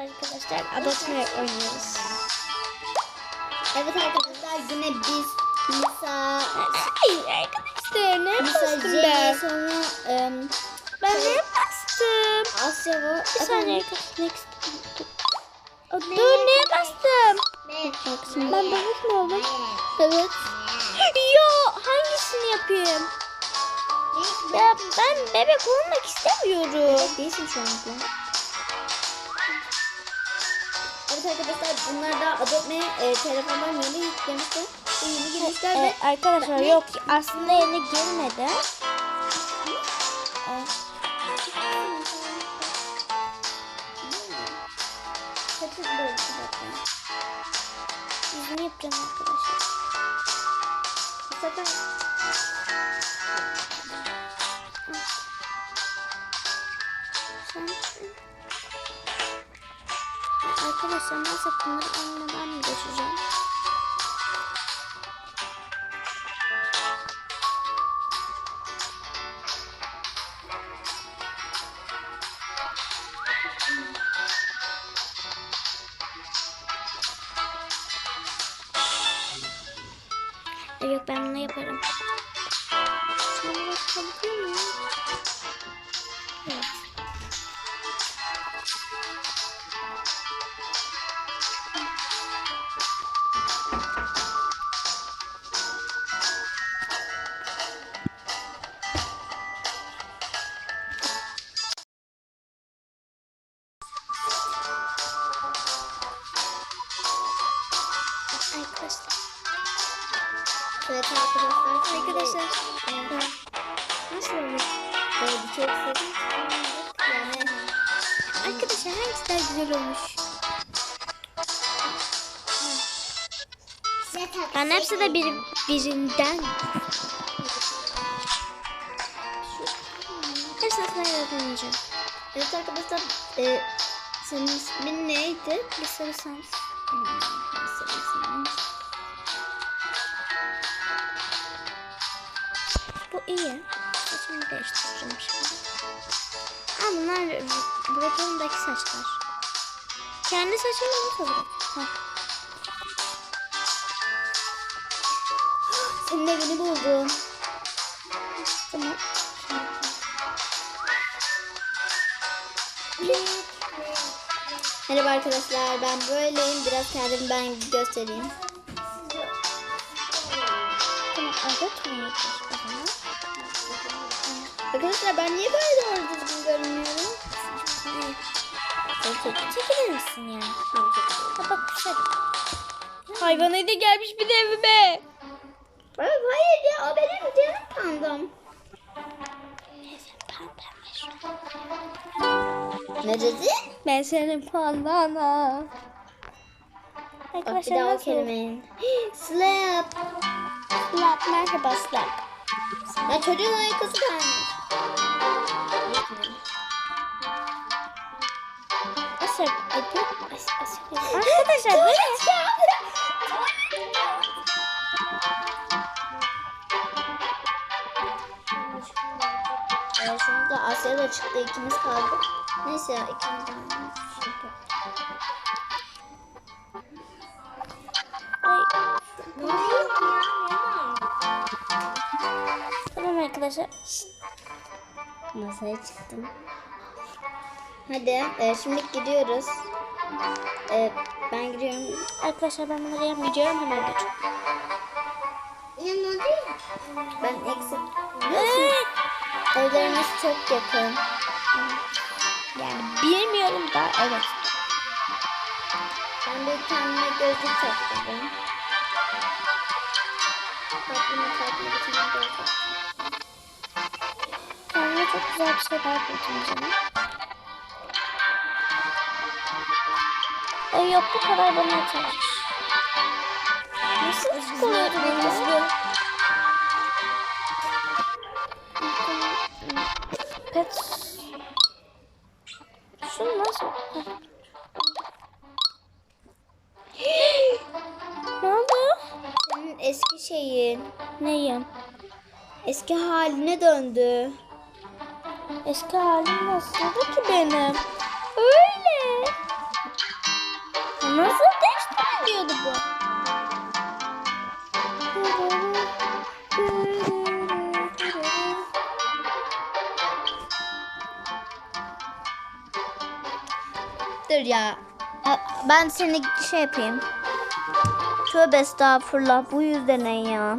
arkadaşlar. Adotme oynuyoruz. Evet arkadaşlar yine biz Nisa Hayır arkadaşlar ne bastım ben? sonra em, Ben ne bastım? Asya var. Bir saniye. Next. Dur neye bastım? Ben bebek mi oldum? Evet. Yo hangisini yapayım? Ya ben bebek olmak istemiyorum. Değilsin şu anda. Evet arkadaşlar bunlar da Adobe e, telefondan yeni yüklemişler. Yeni girmişler ve Ee, arkadaşlar yok aslında yeni girmedi. Kaçır böyle biz ne yapacağız arkadaşlar? Bu sefer Sen Arkadaşlar nasıl bunları anlamadan geçeceğim? Yok ben bunu yaparım. Şuna bakabiliyor Nasıl oluyor? böyle bir çok sevdim. Arkadaşlar hangisi daha güzel olmuş? Ben hepsi de bir, birinden. Hepsini sırayla deneyeceğim. evet arkadaşlar e, senin ismin neydi? Bir sans. Hmm, Bu iyi. Saçımı değiştireceğim şimdi. Aa bunlar Burak'ındaki saçlar. Kendi saçımı nasıl bırak? Senin evini buldum. Tamam. Merhaba arkadaşlar ben böyleyim. Biraz kendimi ben göstereyim. Tamam. Yapıyoruz o? Arkadaşlar ben niye böyle doğru düzgün çok çekilir misin ya? Ha bak bir şey. Hayvan edi gelmiş bir de evime. Hayır, hayır ya o benim canım şu. Ne dedi? Ben senin pandana. Bak bir Arkadaşlar daha o nasıl? kelimeyin. Slap. Slap merhaba slap. Ya çocuğun ayakkabısı. Asır. Arkadaşlar ne? Ee, şimdi Asya da çıktı ikimiz kaldık. Neyse ya ikimiz. Tamam arkadaşlar. Masaya çıktım. Hadi e, şimdi gidiyoruz. E, ben gidiyorum. Arkadaşlar ben bunları yapmayacağım hemen geçiyorum. Ben eksik. Evlerimiz çok yakın. Yani bilmiyorum da evet. Ben bir kendime gözlük taktım. Tatlımı tatlı bir tane gözlük. Kendime çok güzel bir buldum canım. Ay yok bu kadar bana yeter. Nasıl sıkılıyordu bu? Pet. Şunu nasıl? ne oldu? Senin eski şeyin Neyim? eski haline döndü. Eski halim nasıldı ki benim? Öyle. Nasıl değiştirin bu? Dur ya. Ben seni şey yapayım. Tövbe estağfurullah. Bu yüzden ya.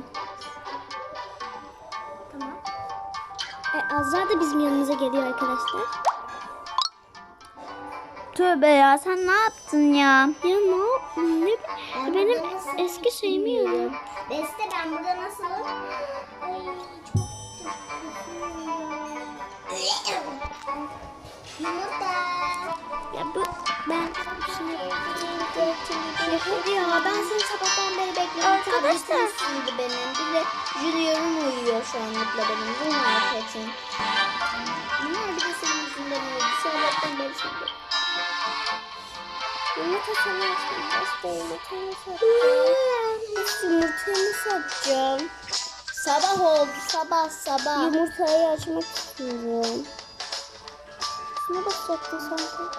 Tamam. E, Azra da bizim yanımıza geliyor arkadaşlar. Tövbe ya sen ne yaptın ya? Ya ne yapayım? Ne, benim eski şeyimi yiyorum. Beste ben burada nasılım? Ay çok Yumurta. Ya bu ben şimdi ya ben seni sabahtan beri bekliyorum. Arkadaşlar. Üstündü benim. Bir de Junior'um uyuyor şu anlıkla benim. Bu marketin. Bunlar bir de senin yüzünden oldu. Sabahtan beri sen de. Yumurta sana açtım. Basta yumurtamı satacağım. Yumurtamı satacağım? Sabah oldu. Sabah sabah. Yumurtayı açmak istiyorum. Şuna basacaktın sanki.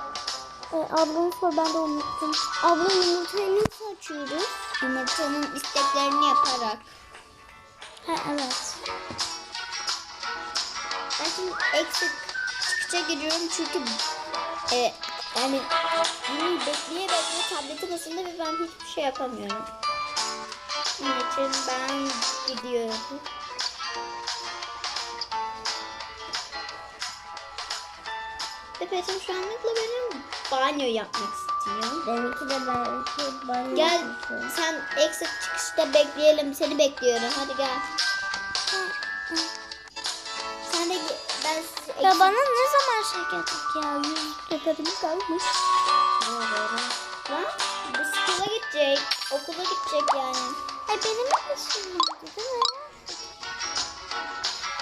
E, ablamı sor ben de unuttum. Abla yumurtayı nasıl açıyoruz? Yumurtanın isteklerini yaparak. Ha evet. Ben şimdi eksik çıkışa giriyorum çünkü e, yani bunu bekleye bekleye tabletim ısındı ve ben hiçbir şey yapamıyorum. Onun için ben gidiyorum. Tepeciğim şu anlıkla benim banyo yapmak istiyor. Benimki de belki banyo Gel yapıyor. sen eksik çıkışta bekleyelim. Seni bekliyorum. Hadi gel. Ya bana ne zaman şey gelecek ya? Yüz teperim kalmış. Lan bu okula gidecek. Okula gidecek yani. Ay benim de şimdi değil mi?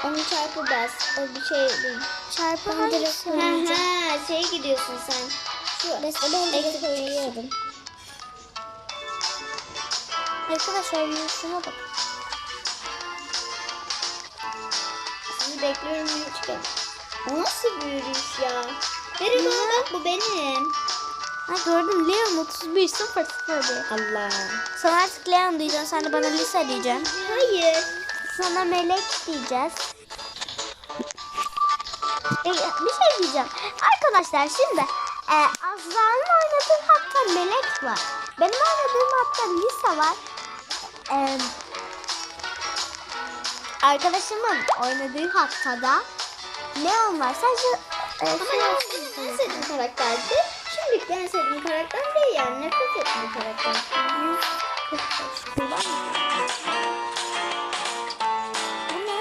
Onu çarpı bas. O bir şey değil. Çarpı Ha hangisi? ha şeye gidiyorsun sen. Şu Mesela ben direkt eksik koyuyorum. Arkadaşlar yürüyüşüne bak. Sizi bekliyorum yürüyüşken. O nasıl bir yürüyüş ya? Benim bak bu benim. Ha gördüm Leon 31 0 0 Allah. Sana artık Leon diyeceksin. Sen de bana Lisa diyeceksin. Hayır. Sana Melek diyeceğiz. E, bir şey diyeceğim. Arkadaşlar şimdi e, Azra'nın oynadığı hatta Melek var. Benim oynadığım hatta Lisa var. E, arkadaşımın oynadığı hatta da Leon var. Sadece e, benim en sevdiğim karakterdi. Şimdilik en sevdiğim karakter değil yani. Nefret ettiğim karakter. 145 kullan. Bu ne?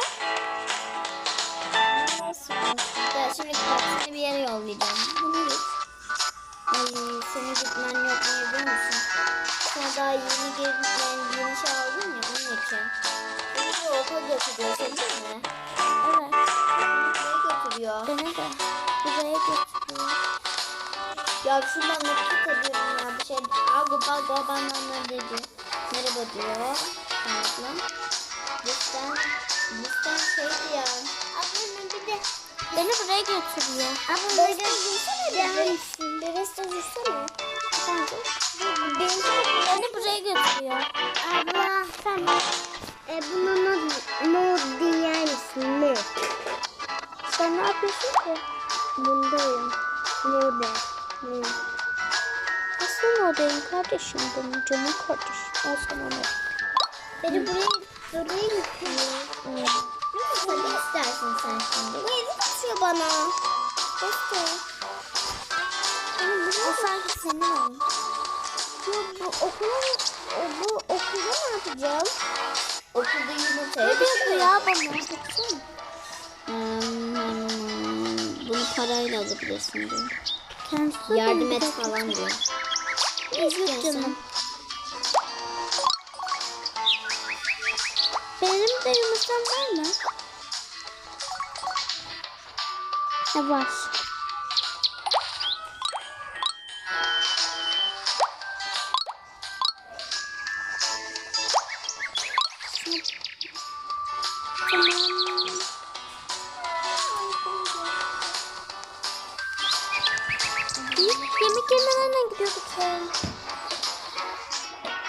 Ya şimdi bak seni bir yere yollayacağım. Bunu git. Ay senin gitmen yok niye biliyor musun? Daha yeni girdin yeni şey aldın ya onun için. Beni bir okula götürüyor seni mi? Evet. Götürüyor. Beni de buraya götürüyor. Ya şundan nefret ediyorum ya bir şey. Agu bago bana dedi. Merhaba diyor. Tanıtla. Lütfen. Lütfen şeydi ya. Ablanın bir de Beni buraya götürüyor. Abla dursana der misin? Biraz da dursana. Efendim? Beni buraya götürüyor. Abla sen e, buna Bundayım. No de. Ne? Nasıl oradayım kardeşim benim canım kardeşim. Sana ne? Beni buraya buraya götürüyor. Tabii istersin sen şimdi. Bu evi tutuyor bana. Beste. O sanki senin oyun. Ya bu okula o, bu okulda ne yapacağım? Okulda yumurtaya Ne bir şey ya bana? Baksana. Parayla alabilirsin diyor. Kendisi Yardım et falan diyor. Üzgün canım. Benim de yumurtam var mı? Ne var?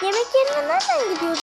Yemek yerine nereden gidiyorduk